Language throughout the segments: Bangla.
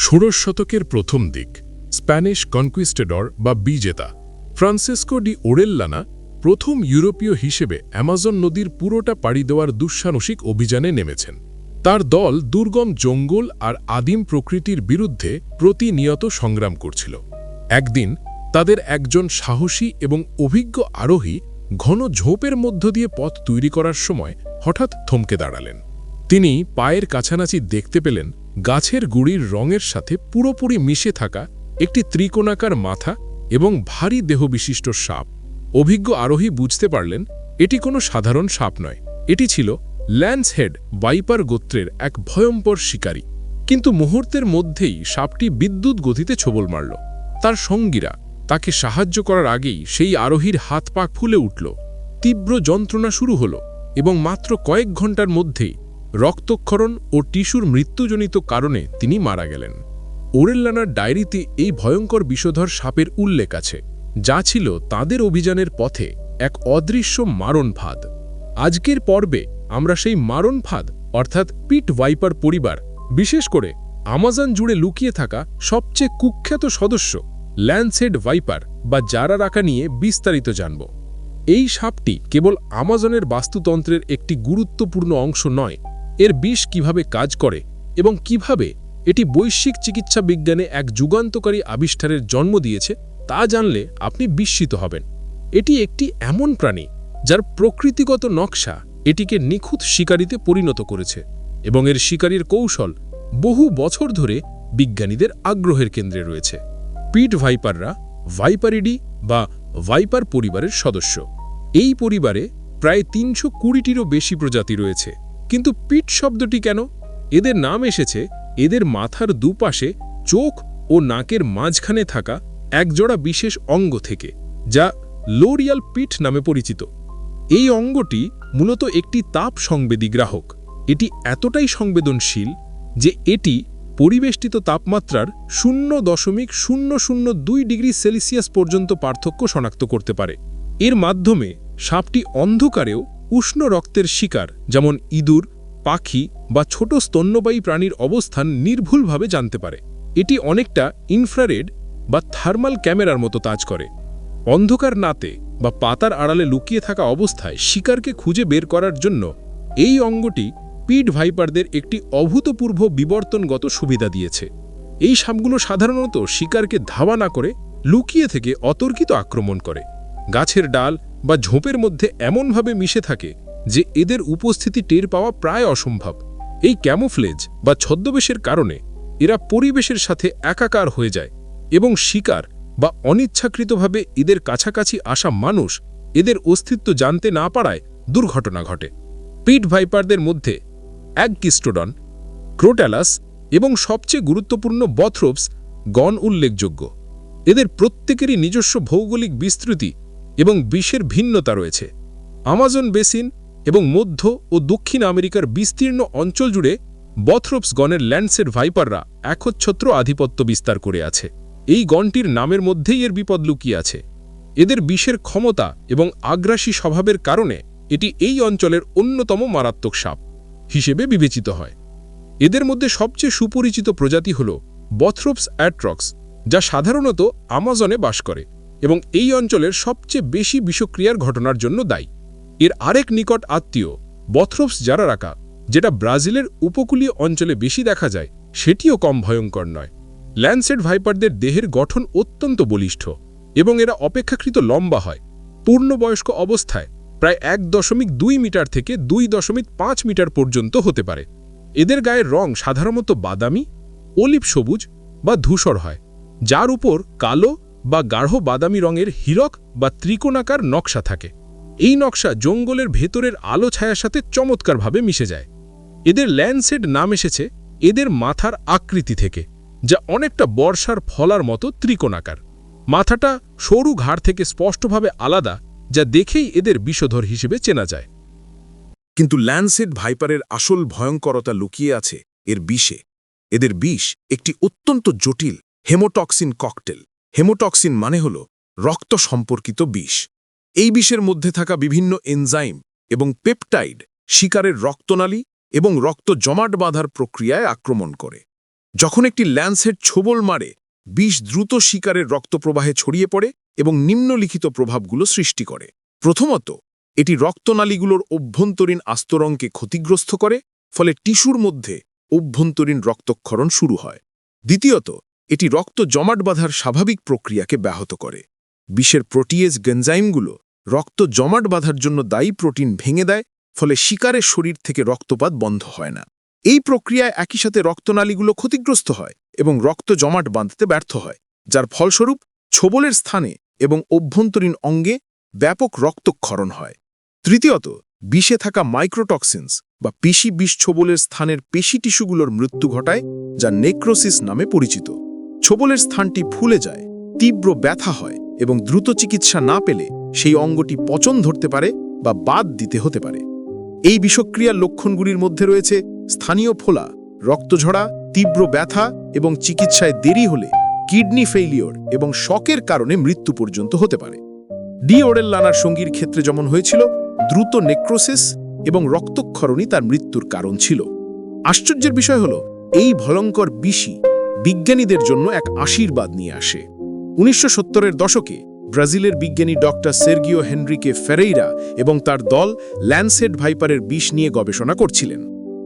ষোড়শ শতকের প্রথম দিক, স্প্যানিশ কনকুইস্টেডর বা বিজেতা। ফ্রান্সিসকো ডি ওরেল্লানা প্রথম ইউরোপীয় হিসেবে অ্যামাজন নদীর পুরোটা পাড়ি দেওয়ার দুঃসাহসিক অভিযানে নেমেছেন। তার দল দুর্গম জঙ্গল আর আদিম প্রকৃতির বিরুদ্ধে প্রতিনিয়ত সংগ্রাম করছিল। একদিন তাদের একজন সাহসী এবং অভিজ্ঞ আরোহী ঘন ঝোপের মধ্য দিয়ে পথ তৈরি করার সময় হঠাৎ থমকে দাঁড়ালেন। তিনি পায়ের কাছানাচি দেখতে পেলেন গাছের গুড়ির রঙের সাথে পুরোপুরি মিশে থাকা একটি ত্রিকোণাকার মাথা এবং ভারী দেহবিশিষ্ট সাপ। অভিজ্ঞ আরোহী বুঝতে পারলেন, এটি কোনো সাধারণ সাপ নয়। এটি ছিল ল্যান্সহেড বাইপার গোত্রের এক ভয়ঙ্কর শিকারী। কিন্তু মুহূর্তের মধ্যেই সাপটি বিদ্যুৎ গতিতে ছোবল মারল। তার সঙ্গীরা তাকে সাহায্য করার আগেই সেই আরোহীর হাত পা ফুলে উঠল। তীব্র যন্ত্রণা শুরু হল এবং মাত্র কয়েক ঘণ্টার মধ্যেই রক্তক্ষরণ ও টিস্যুর মৃত্যুজনিত কারণে তিনি মারা গেলেন। ওরেল্লানার ডায়েরিতে এই ভয়ঙ্কর বিষধর সাপের উল্লেখ আছে, যা ছিল তাদের অভিযানের পথে এক অদৃশ্য মারণ ফাঁদ আজকের পর্বে আমরা সেই মারণ ফাঁদ অর্থাৎ পিট ভাইপার পরিবার, বিশেষ করে আমাজন জুড়ে লুকিয়ে থাকা সবচেয়ে কুখ্যাত সদস্য ল্যান্সেড ভাইপার বা জারা রাখা নিয়ে বিস্তারিত জানব। এই সাপটি কেবল আমাজনের বাস্তুতন্ত্রের একটি গুরুত্বপূর্ণ অংশ নয় এর বিষ কীভাবে কাজ করে এবং কীভাবে এটি বৈশ্বিক চিকিৎসা বিজ্ঞানে এক যুগান্তকারী আবিষ্কারের জন্ম দিয়েছে, তা জানলে আপনি বিস্মিত হবেন। এটি একটি এমন প্রাণী যার প্রকৃতিগত নকশা এটিকে নিখুঁত শিকারিতে পরিণত করেছে এবং এর শিকারীর কৌশল বহু বছর ধরে বিজ্ঞানীদের আগ্রহের কেন্দ্রে রয়েছে। পিট ভাইপাররা ভাইপারিডি বা ভাইপার পরিবারের সদস্য। এই পরিবারে প্রায় তিনশো কুড়িটিরও বেশি প্রজাতি রয়েছে। কিন্তু পিট শব্দটি কেন? এদের নাম এসেছে এদের মাথার দুপাশে চোখ ও নাকের মাঝখানে থাকা একজোড়া বিশেষ অঙ্গ থেকে, যা লোরিয়াল পিট নামে পরিচিত। এই অঙ্গটি মূলত একটি তাপ সংবেদী গ্রাহক। এটি এতটাই সংবেদনশীল যে এটি পরিবেষ্টিত তাপমাত্রার শূন্য দশমিক শূন্য শূন্য দুই ডিগ্রি সেলসিয়াস পর্যন্ত পার্থক্য শনাক্ত করতে পারে। এর মাধ্যমে সাপটি অন্ধকারেও উষ্ণ রক্তের শিকার, যেমন ইঁদুর, পাখি বা ছোট স্তন্যবায়ী প্রাণীর অবস্থান নির্ভুলভাবে জানতে পারে। এটি অনেকটা ইনফ্রারেড বা থার্মাল ক্যামেরার মতো তাজ করে। অন্ধকার নাতে বা পাতার আড়ালে লুকিয়ে থাকা অবস্থায় শিকারকে খুঁজে বের করার জন্য এই অঙ্গটি পিট ভাইপারদের একটি অভূতপূর্ব বিবর্তনগত সুবিধা দিয়েছে। এই সাপগুলো সাধারণত শিকারকে ধাওয়া না করে লুকিয়ে থেকে অতর্কিত আক্রমণ করে। গাছের ডাল বা ঝোপের মধ্যে এমনভাবে মিশে থাকে যে এদের উপস্থিতি টের পাওয়া প্রায় অসম্ভব। এই ক্যামোফ্লেজ বা ছদ্মবেশের কারণে এরা পরিবেশের সাথে একাকার হয়ে যায় এবং শিকার বা অনিচ্ছাকৃতভাবে এদের কাছাকাছি আসা মানুষ এদের অস্তিত্ব জানতে না পারায় দুর্ঘটনা ঘটে। পিট ভাইপারদের মধ্যে অ্যাগকিস্টোডন, ক্রোট্যালাস এবং সবচেয়ে গুরুত্বপূর্ণ বথরোপস গণ উল্লেখযোগ্য। এদের প্রত্যেকেরই নিজস্ব ভৌগোলিক বিস্তৃতি এবং বিষের ভিন্নতা রয়েছে। আমাজন বেসিন এবং মধ্য ও দক্ষিণ আমেরিকার বিস্তীর্ণ অঞ্চল জুড়ে বথরোপস গণের ল্যান্ডসের ভাইপাররা একচ্ছত্র আধিপত্য বিস্তার করে আছে। এই গণটির নামের মধ্যেই এর বিপদ লুকিয়ে আছে। এদের বিষের ক্ষমতা এবং আগ্রাসী স্বভাবের কারণে এটি এই অঞ্চলের অন্যতম মারাত্মক সাপ হিসেবে বিবেচিত হয়। এদের মধ্যে সবচেয়ে সুপরিচিত প্রজাতি হল বথরোপস অ্যাট্রক্স যা সাধারণত আমাজনে বাস করে। এবং এই অঞ্চলের সবচেয়ে বেশি বিষক্রিয়ার ঘটনার জন্য দায়ী। এর আরেক নিকট আত্মীয় বথরোপস যারা রাখা যেটা ব্রাজিলের উপকূলীয় অঞ্চলে বেশি দেখা যায়, সেটিও কম ভয়ঙ্কর নয়। ল্যান্ডসেট ভাইপারদের দেহের গঠন অত্যন্ত বলিষ্ঠ এবং এরা অপেক্ষাকৃত লম্বা হয়। পূর্ণবয়স্ক অবস্থায় প্রায় এক দশমিক দুই মিটার থেকে দুই দশমিক পাঁচ মিটার পর্যন্ত হতে পারে। এদের গায়ের রং সাধারণত বাদামি, অলিভ সবুজ বা ধূসর হয়, যার উপর কালো বা গাঢ় বাদামি রঙের হীরক বা ত্রিকোণাকার নকশা থাকে। এই নকশা জঙ্গলের ভেতরের আলো ছায়ার সাথে চমৎকারভাবে মিশে যায়। এদের ল্যান্ডসেড নাম এসেছে এদের মাথার আকৃতি থেকে, যা অনেকটা বর্ষার ফলার মতো ত্রিকোণাকার। মাথাটা সরু ঘাড় থেকে স্পষ্টভাবে আলাদা, যা দেখেই এদের বিষধর হিসেবে চেনা যায়। কিন্তু ল্যান্ডসেড ভাইপারের আসল ভয়ঙ্করতা লুকিয়ে আছে এর বিষে। এদের বিষ একটি অত্যন্ত জটিল হেমোটক্সিন ককটেল। হেমোটক্সিন মানে হল রক্ত সম্পর্কিত বিষ। এই বিষের মধ্যে থাকা বিভিন্ন এনজাইম এবং পেপটাইড শিকারের রক্তনালী এবং রক্ত জমাট বাঁধার প্রক্রিয়ায় আক্রমণ করে। যখন একটি ল্যান্সের ছোবল মারে, বিষ দ্রুত শিকারের রক্তপ্রবাহে ছড়িয়ে পড়ে এবং নিম্নলিখিত প্রভাবগুলো সৃষ্টি করে। প্রথমত, এটি রক্তনালীগুলোর অভ্যন্তরীণ আস্তরণকে ক্ষতিগ্রস্ত করে, ফলে টিস্যুর মধ্যে অভ্যন্তরীণ রক্তক্ষরণ শুরু হয়। দ্বিতীয়ত এটি রক্ত জমাট বাঁধার স্বাভাবিক প্রক্রিয়াকে ব্যাহত করে। বিষের প্রোটিয়েজ গেনজাইমগুলো রক্ত জমাট বাঁধার জন্য দায়ী প্রোটিন ভেঙে দেয়, ফলে শিকারের শরীর থেকে রক্তপাত বন্ধ হয় না। এই প্রক্রিয়ায় একই সাথে রক্তনালীগুলো ক্ষতিগ্রস্ত হয় এবং রক্ত জমাট বাঁধতে ব্যর্থ হয়, যার ফলস্বরূপ ছোবলের স্থানে এবং অভ্যন্তরীণ অঙ্গে ব্যাপক রক্তক্ষরণ হয়। তৃতীয়ত, বিষে থাকা মাইক্রোটক্সিনস বা পেশি বিষ ছোবলের স্থানের পেশি টিস্যুগুলোর মৃত্যু ঘটায়, যা নেক্রোসিস নামে পরিচিত। ছোবলের স্থানটি ফুলে যায়, তীব্র ব্যথা হয় এবং দ্রুত চিকিৎসা না পেলে সেই অঙ্গটি পচন ধরতে পারে বা বাদ দিতে হতে পারে। এই বিষক্রিয়ার লক্ষণগুলির মধ্যে রয়েছে স্থানীয় ফোলা, রক্তঝরা, তীব্র ব্যথা এবং চিকিৎসায় দেরি হলে কিডনি ফেইলিওর এবং শকের কারণে মৃত্যু পর্যন্ত হতে পারে। ডি ওরেল্লানার সঙ্গীর ক্ষেত্রে যেমন হয়েছিল, দ্রুত নেক্রোসিস এবং রক্তক্ষরণই তার মৃত্যুর কারণ ছিল। আশ্চর্যের বিষয় হল, এই ভয়ঙ্কর বিষই বিজ্ঞানীদের জন্য এক আশীর্বাদ নিয়ে আসে। উনিশশো সত্তরের দশকে ব্রাজিলের বিজ্ঞানী ডক্টর সের্গিও হেনরিকে ফেরেইরা এবং তার দল ল্যান্সেট ভাইপারের বিষ নিয়ে গবেষণা করছিলেন।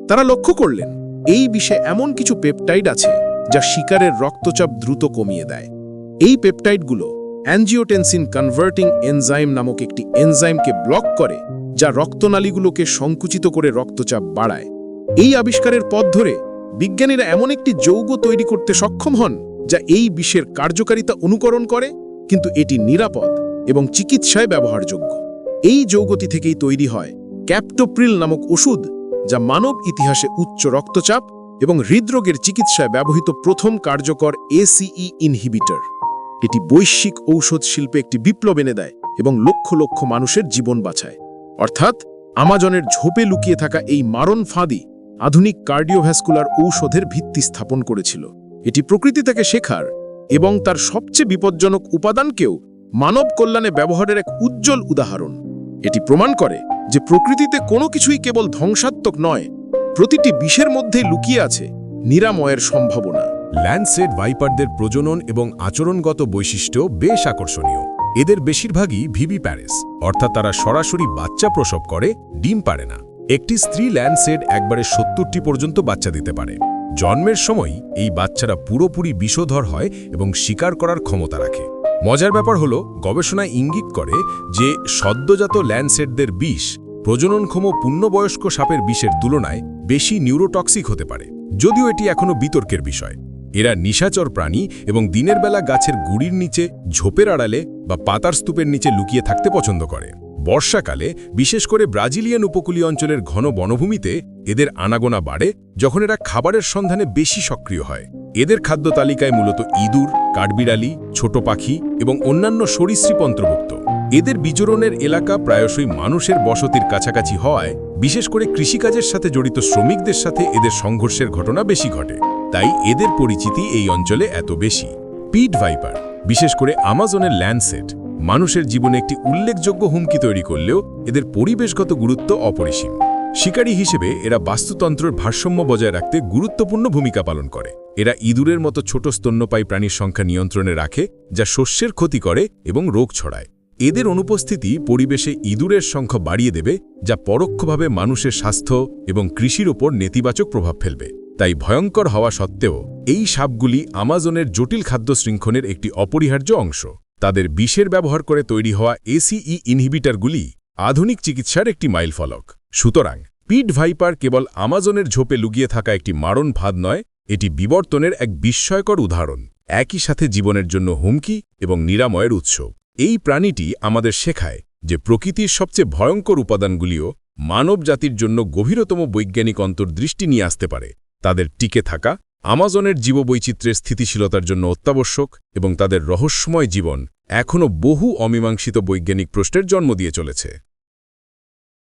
তারা লক্ষ্য করলেন, এই বিষে এমন কিছু পেপটাইড আছে যা শিকারের রক্তচাপ দ্রুত কমিয়ে দেয়। এই পেপটাইডগুলো অ্যাঞ্জিওটেনসিন কনভার্টিং এনজাইম নামক একটি এনজাইমকে ব্লক করে, যা রক্তনালীগুলোকে সংকুচিত করে রক্তচাপ বাড়ায়। এই আবিষ্কারের পথ ধরে বিজ্ঞানীরা এমন একটি যৌগ তৈরি করতে সক্ষম হন, যা এই বিষের কার্যকারিতা অনুকরণ করে, কিন্তু এটি নিরাপদ এবং চিকিৎসায় ব্যবহারযোগ্য। এই যৌগটি থেকেই তৈরি হয় ক্যাপ্টোপ্রিল নামক ওষুধ, যা মানব ইতিহাসে উচ্চ রক্তচাপ এবং হৃদরোগের চিকিৎসায় ব্যবহৃত প্রথম কার্যকর এসিই ইনহিবিটর। এটি বৈশ্বিক ঔষধ শিল্পে একটি বিপ্লব এনে দেয় এবং লক্ষ লক্ষ মানুষের জীবন বাঁচায়। অর্থাৎ, আমাজনের ঝোপে লুকিয়ে থাকা এই মারণ ফাঁদি আধুনিক কার্ডিওভ্যাসকুলার ঔষধের ভিত্তি স্থাপন করেছিল। এটি প্রকৃতি থেকে শেখার এবং তার সবচেয়ে বিপজ্জনক উপাদানকেও মানব কল্যাণে ব্যবহারের এক উজ্জ্বল উদাহরণ। এটি প্রমাণ করে যে প্রকৃতিতে কোনো কিছুই কেবল ধ্বংসাত্মক নয়, প্রতিটি বিষের মধ্যে লুকিয়ে আছে নিরাময়ের সম্ভাবনা। ল্যান্ডসেট ভাইপারদের প্রজনন এবং আচরণগত বৈশিষ্ট্য বেশ আকর্ষণীয়। এদের বেশিরভাগই ভিভি প্যারেস, অর্থাৎ তারা সরাসরি বাচ্চা প্রসব করে, ডিম পারে না। একটি স্ত্রী ল্যান্ডসেড একবারে সত্তরটি পর্যন্ত বাচ্চা দিতে পারে। জন্মের সময় এই বাচ্চারা পুরোপুরি বিষধর হয় এবং শিকার করার ক্ষমতা রাখে। মজার ব্যাপার হলো, গবেষণায় ইঙ্গিত করে যে সদ্যজাত ল্যান্ডসেটদের বিষ প্রজননক্ষম পূর্ণবয়স্ক সাপের বিষের তুলনায় বেশি নিউরোটক্সিক হতে পারে, যদিও এটি এখনও বিতর্কের বিষয়। এরা নিশাচর প্রাণী এবং দিনের বেলা গাছের গুড়ির নিচে ঝোপের আড়ালে বা পাতার স্তূপের নিচে লুকিয়ে থাকতে পছন্দ করে। বর্ষাকালে, বিশেষ করে ব্রাজিলিয়ান উপকূলীয় অঞ্চলের ঘন বনভূমিতে, এদের আনাগোনা বাড়ে যখন এরা খাবারের সন্ধানে বেশি সক্রিয় হয়। এদের খাদ্য তালিকায় মূলত ইঁদুর, কাঠবিড়ালি, ছোট পাখি এবং অন্যান্য সরীসৃপ অন্তর্ভুক্ত। এদের বিচরণের এলাকা প্রায়শই মানুষের বসতির কাছাকাছি হওয়ায়, বিশেষ করে কৃষিকাজের সাথে জড়িত শ্রমিকদের সাথে এদের সংঘর্ষের ঘটনা বেশি ঘটে। তাই এদের পরিচিতি এই অঞ্চলে এত বেশি। পিট ভাইপার, বিশেষ করে আমাজনের ল্যান্ডসেট। মানুষের জীবনে একটি উল্লেখযোগ্য হুমকি তৈরি করলেও এদের পরিবেশগত গুরুত্ব অপরিসীম। শিকারী হিসেবে এরা বাস্তুতন্ত্রের ভারসাম্য বজায় রাখতে গুরুত্বপূর্ণ ভূমিকা পালন করে। এরা ইঁদুরের মতো ছোট স্তন্যপায়ী প্রাণীর সংখ্যা নিয়ন্ত্রণে রাখে, যা শস্যের ক্ষতি করে এবং রোগ ছড়ায়। এদের অনুপস্থিতি পরিবেশে ইঁদুরের সংখ্যা বাড়িয়ে দেবে, যা পরোক্ষভাবে মানুষের স্বাস্থ্য এবং কৃষির ওপর নেতিবাচক প্রভাব ফেলবে। তাই ভয়ঙ্কর হওয়া সত্ত্বেও এই সাপগুলি আমাজনের জটিল খাদ্য শৃঙ্খলের একটি অপরিহার্য অংশ। তাদের বিষের ব্যবহার করে তৈরি হওয়া এসিই ইনহিবিটারগুলি আধুনিক চিকিৎসার একটি মাইলফলক। সুতরাং, পিট ভাইপার কেবল আমাজনের ঝোপে লুকিয়ে থাকা একটি মারণ ফাঁদ নয়, এটি বিবর্তনের এক বিস্ময়কর উদাহরণ, একই সাথে জীবনের জন্য হুমকি এবং নিরাময়ের উৎস। এই প্রাণীটি আমাদের শেখায় যে প্রকৃতির সবচেয়ে ভয়ঙ্কর উপাদানগুলিও মানব জাতির জন্য গভীরতম বৈজ্ঞানিক অন্তর্দৃষ্টি নিয়ে আসতে পারে। তাদের টিকে থাকা আমাজনের জীববৈচিত্র্যের স্থিতিশীলতার জন্য অত্যাবশ্যক এবং তাদের রহস্যময় জীবন এখনও বহু অমীমাংসিত বৈজ্ঞানিক প্রশ্নের জন্ম দিয়ে চলেছে।